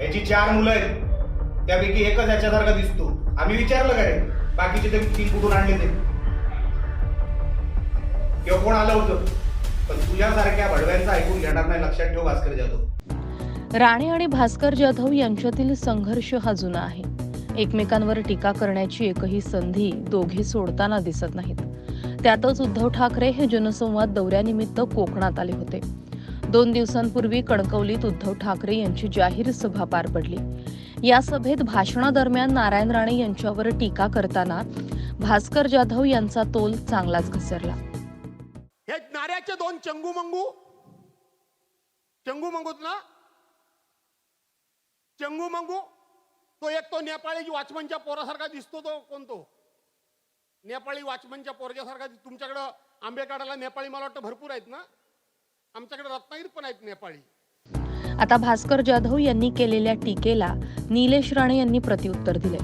याची चार मुलं आहेत. त्यापैकी एकच याच्यासारखा दिसतो. आम्ही विचारलं काय? बाकीचे ते तीन कुठून आणले ते? किंवा कोण आलं होतं? पण तुझ्यासारख्या भडव्यांचं ऐकून घेणार नाही लक्षात ठेव भास्कर जाधव. राणे आणि भास्कर जाधव यांच्यातील संघर्ष हा जुना आहे. एकमेकांवर टीका करण्याची एकही संधी दोघे सोडताना दिसत नाहीत. त्यातच उद्धव ठाकरे हे जनसंवाद दौऱ्यानिमित्त कोकणात आले होते. दोन दिवसांपूर्वी कणकवलीत उद्धव ठाकरे यांची जाहीर सभा पार पडली. या सभेत भाषणादरम्यान नारायण राणे यांच्यावर टीका करताना भास्कर जाधव यांचा तोल चांगलाच घसरला. हे नाऱ्याचे दोन चंगू मंगू चंगू मंगूत ना चंगू मंगू तो एक तो नेपाळी वाचमनच्या पोरासारखा दिसतो तो कोणतो नेपाळी वाचमनच्या पोरच्यासारखा तुमच्याकडं आंबे काढायला नेपाळी मला वाटतं भरपूर आहेत ना? आमच्याकडे रत्नागिरी पण आहेत नेपाळी. आता भास्कर जाधव यांनी केलेल्या टीकेला निलेश राणे यांनी प्रत्युत्तर दिले.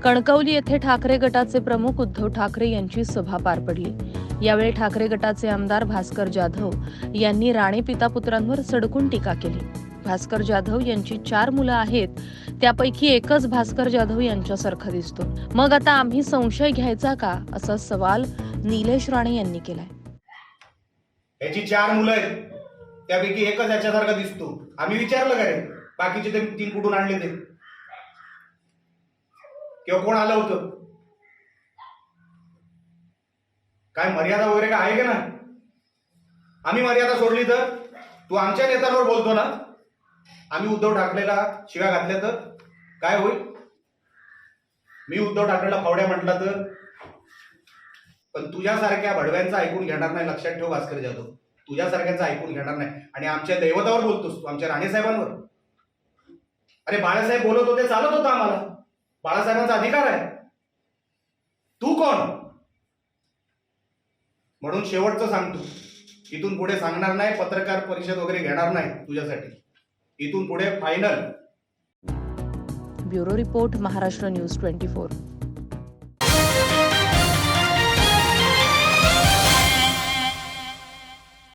कणकवली येथे ठाकरे गटाचे प्रमुख उद्धव ठाकरे यांची सभा पार पडली. यावेळी ठाकरे गटाचे आमदार भास्कर जाधव यांनी राणे पिता पुत्रांवर सडकून टीका केली. भास्कर जाधव यांची चार मुलं आहेत त्यापैकी एकच भास्कर जाधव यांच्यासारखा दिसतो. मग आता आम्ही संशय घ्यायचा का? असा सवाल निलेश राणे यांनी केलाय. याची चार मुलं आहेत. त्यापैकी एकच याच्यासारखा दिसतो. आम्ही विचारलं का रे? बाकीचे ते तीन कुठून आणले ते? किंवा कोण आलं होतं? काय मर्यादा वगैरे काय आहे का ना? आम्ही मर्यादा सोडली तर? तू आमच्या नेत्यांवर बोलतो ना? आम्ही उद्धव ठाकरेला शिव्या घातल्या तर? काय होईल? मी उद्धव ठाकरेला फावड्या म्हटला तर? पण तुझ्यासारख्या भडव्यांचं ऐकून घेणार नाही लक्षात ठेव भास्कर जाधव. तुझ्यासारख्यांचं ऐकून घेणार नाही. आणि आमच्या दैवतावर बोलतोस तू आमच्या राणेसाहेबांवर. अरे बाळासाहेब बोलत होते चालत होतं आम्हाला. बाळासाहेबांचा अधिकार आहे. तू कोण? म्हणून शेवटचं सांगतो. इथून पुढे सांगणार नाही पत्रकार परिषद वगैरे घेणार नाही तुझ्यासाठी. इथून पुढे final bureau report Maharashtra news twenty four.